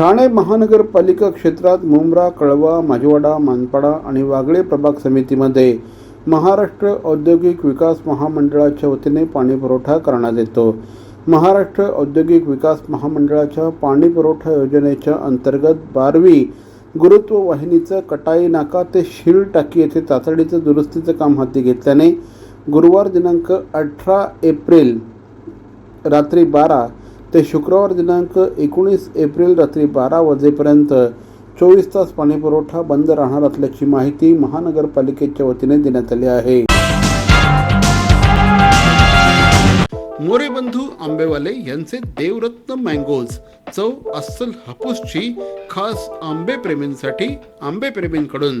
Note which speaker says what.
Speaker 1: ठाणे महानगरपालिका क्षेत्रात मुंब्रा कळवा माजवाडा मानपाडा आणि वागळे प्रभाग समितीमध्ये महाराष्ट्र औद्योगिक विकास महामंडळाच्या वतीने पाणीपुरवठा करण्यात येतो. महाराष्ट्र औद्योगिक विकास महामंडळाच्या पाणी पुरवठा योजनेच्या अंतर्गत बारवी गुरुत्व वाहिनीचं कटाई नाका ते शिल टाकी येथे तातडीचं दुरुस्तीचं काम हाती घेतल्याने गुरुवार दिनांक अठरा एप्रिल रात्री बारा ते शुक्रवार दिनांक एकोणीस एप्रिल रात्री बारा वाजेपर्यंत चोवीस तास पाणीपुरवठा बंद राहणार असल्याची माहिती महानगरपालिकेच्या वतीने देण्यात आली आहे. मोरे बंधू आंबेवाले यांचे देवरत्न मँगोज चव अस्सल हापूसची खास आंबे प्रेमींसाठी आंबे प्रेमींकडून